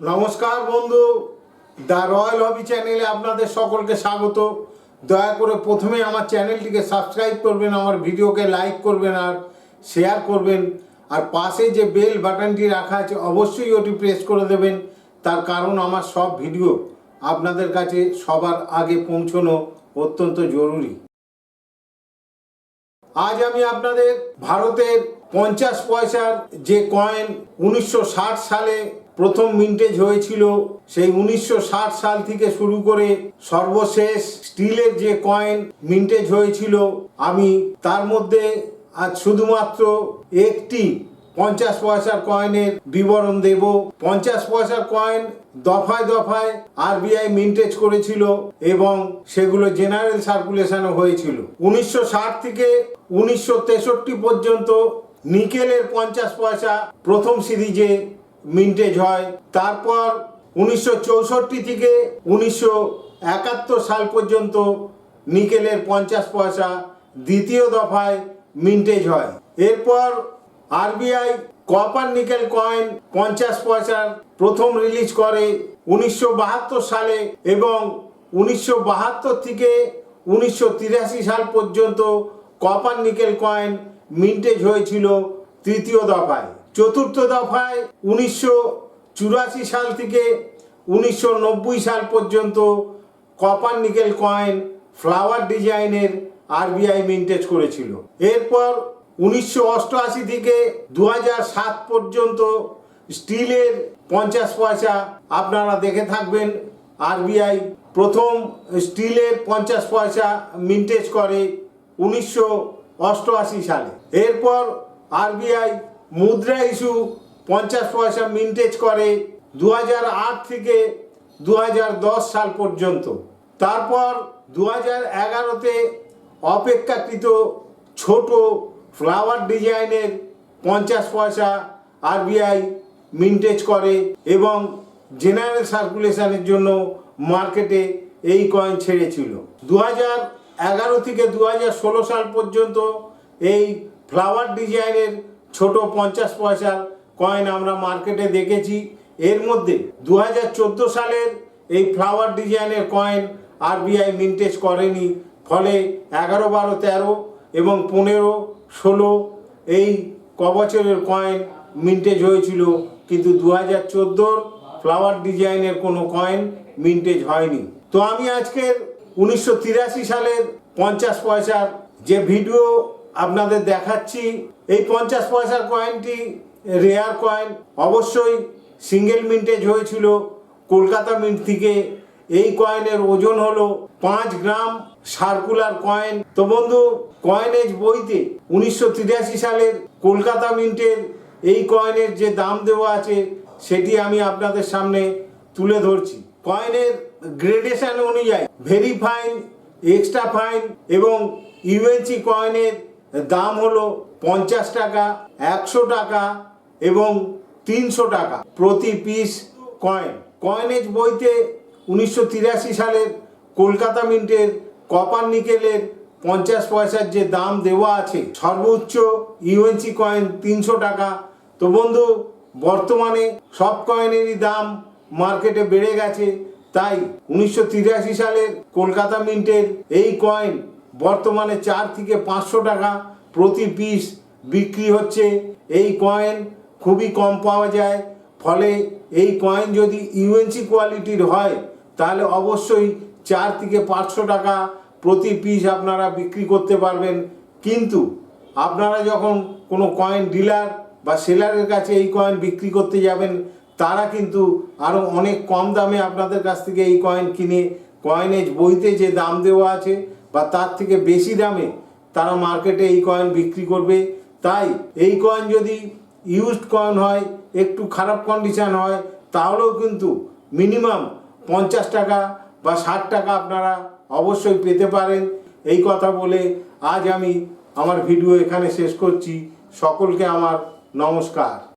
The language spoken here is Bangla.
নমস্কার বন্ধু, দ্য রয়্যাল হবি চ্যানেলে আপনাদের সকলকে স্বাগত। দয়া করে প্রথমে আমার চ্যানেলটিকে সাবস্ক্রাইব করবেন, আমার ভিডিওকে লাইক করবেন আর শেয়ার করবেন। আর পাশে যে বেল বাটনটি রাখা আছে, অবশ্যই ওটি প্রেস করে দেবেন। তার কারণ আমার সব ভিডিও আপনাদের কাছে সবার আগে পৌঁছনো অত্যন্ত জরুরি। আজ আমি আপনাদের ভারতের পঞ্চাশ পয়সার যে কয়েন উনিশশো ষাট সালে প্রথম মিন্টেজ হয়েছিল সেই উনিশশো ষাট সাল থেকে শুরু করে সর্বশেষ স্টিলের যে কয়েন মিন্টেজ হয়েছিল, আমি তার মধ্যে আজ শুধুমাত্র একটি পঞ্চাশ পয়সার কয়েনের বিবরণ দেব। পঞ্চাশ পয়সার কয়েন দফায় দফায় আরবিআই মিন্টেজ করেছিল এবং সেগুলো জেনারেল সার্কুলেশনে হয়েছিল। উনিশশো ষাট থেকে উনিশশো তেষট্টি পর্যন্ত নিকেলের পঞ্চাশ পয়সা প্রথম সিরিজে মিন্টেজ হয়। তারপর উনিশশো চৌষট্টি থেকে উনিশশো একাত্তর সাল পর্যন্ত নিকেলের পঞ্চাশ পয়সা দ্বিতীয় দফায় মিন্টেজ হয়। এরপর আরবিআই কপার নিকেল কয়েন পঞ্চাশ পয়সার প্রথম রিলিজ করে উনিশশো বাহাত্তর সালে এবং উনিশশো বাহাত্তর থেকে উনিশশো তিরাশি সাল পর্যন্ত কপার নিকেল কয়েন মিন্টেজ হয়েছিল তৃতীয় দফায়। চতুর্থ দফায় উনিশশো চুরাশি সাল থেকে উনিশশো নব্বই সাল পর্যন্ত কপার নিকেল কয়েন ফ্লাওয়ার ডিজাইনের আরবিআই মিন্টেজ করেছিল। এরপর উনিশশো অষ্টআশি থেকে দু সাত পর্যন্ত স্টিলের পঞ্চাশ পয়সা আপনারা দেখে থাকবেন আরবিআই প্রথম স্টিলের পঞ্চাশ পয়সা মিন্টেজ করে উনিশশো অষ্টআশি সালে। এরপর আরবিআই মুদ্রা ইস্যু পঞ্চাশ পয়সা মিন্টেজ করে দু থেকে দু হাজার দশ সাল পর্যন্ত। তারপর দু হাজার এগারোতে অপেক্ষাকৃত ছোট ফ্লাওয়ার ডিজাইনের পঞ্চাশ পয়সা আরবিআই মিন্টেজ করে এবং জেনারেল সার্কুলেশনের জন্য মার্কেটে এই কয়েন ছেড়েছিল। দু হাজার এগারো থেকে দু হাজার ষোলো সাল পর্যন্ত এই ফ্লাওয়ার ডিজাইনের ছোট পঞ্চাশ পয়সার কয়েন আমরা মার্কেটে দেখেছি। এর মধ্যে দু হাজার চোদ্দ সালের এই ফ্লাওয়ার ডিজাইনের কয়েন আরবিআই মিন্টেজ করেনি। ফলে এগারো, বারো, তেরো এবং পনেরো, ষোলো এই কবছরের কয়েন মিন্টেজ হয়েছিল। কিন্তু দু হাজার চোদ্দোর ফ্লাওয়ার ডিজাইনের কোনো কয়েন মিন্টেজ হয়নি। তো আমি আজকের উনিশশো তিরাশি সালের পঞ্চাশ পয়সার যে ভিডিও আপনাদের দেখাচ্ছি এই পঞ্চাশ পয়সার কয়েনটি রেয়ার কয়েন অবশ্যই সিঙ্গেল মিন্টেজ হয়েছিল। কলকাতা মিন্ট থেকে এই কয়েনের ওজন হলো পাঁচ গ্রাম সার্কুলার কয়েন তো বন্ধু কয়েনেজ বইতে উনিশশো তিরাশি সালের কলকাতা মিন্টের এই কয়েনের যে দাম দেওয়া আছে, সেটি আমি আপনাদের সামনে তুলে ধরছি। কয়েনের গ্রেডেশন অনুযায়ী ভেরি ফাইন এক্সট্রা ফাইন এবং ইউএনসি কয়েনের দাম হলো পঞ্চাশ টাকা, একশো টাকা এবং তিনশো টাকা প্রতি পিস কয়েন কয়েনেজ বইতে উনিশশো তিরাশি সালের কলকাতা মিন্টের কপার নিকেলের পঞ্চাশ পয়সার যে দাম দেওয়া আছে, সর্বোচ্চ ইউএনসি কয়েন তিনশো টাকা। তো বন্ধু, বর্তমানে সব কয়েনেরই দাম মার্কেটে বেড়ে গেছে। তাই উনিশশো তিরাশি সালের কলকাতা মিন্টের এই কয়েন বর্তমানে চার থেকে পাঁচশো টাকা প্রতি পিস বিক্রি হচ্ছে। এই কয়েন খুবই কম পাওয়া যায়। ফলে এই কয়েন যদি ইউএনসি কোয়ালিটির হয়, তাহলে অবশ্যই চার থেকে পাঁচশো টাকা প্রতি পিস আপনারা বিক্রি করতে পারবেন। কিন্তু আপনারা যখন কোনো কয়েন ডিলার বা সেলারের কাছে এই কয়েন বিক্রি করতে যাবেন, তারা কিন্তু আরও অনেক কম দামে আপনাদের কাছ থেকে এই কয়েন কিনে কয়েনেজ বইতে যে দাম দেওয়া আছে বা তার থেকে বেশি দামে তারা মার্কেটে এই কয়েন বিক্রি করবে। তাই এই কয়েন যদি ইউজড কয়েন হয়, একটু খারাপ কন্ডিশন হয়, তাহলেও কিন্তু মিনিমাম পঞ্চাশ টাকা বা ষাট টাকা আপনারা অবশ্যই পেতে পারেন। এই কথা বলে আজ আমি আমার ভিডিও এখানে শেষ করছি। সকলকে আমার নমস্কার।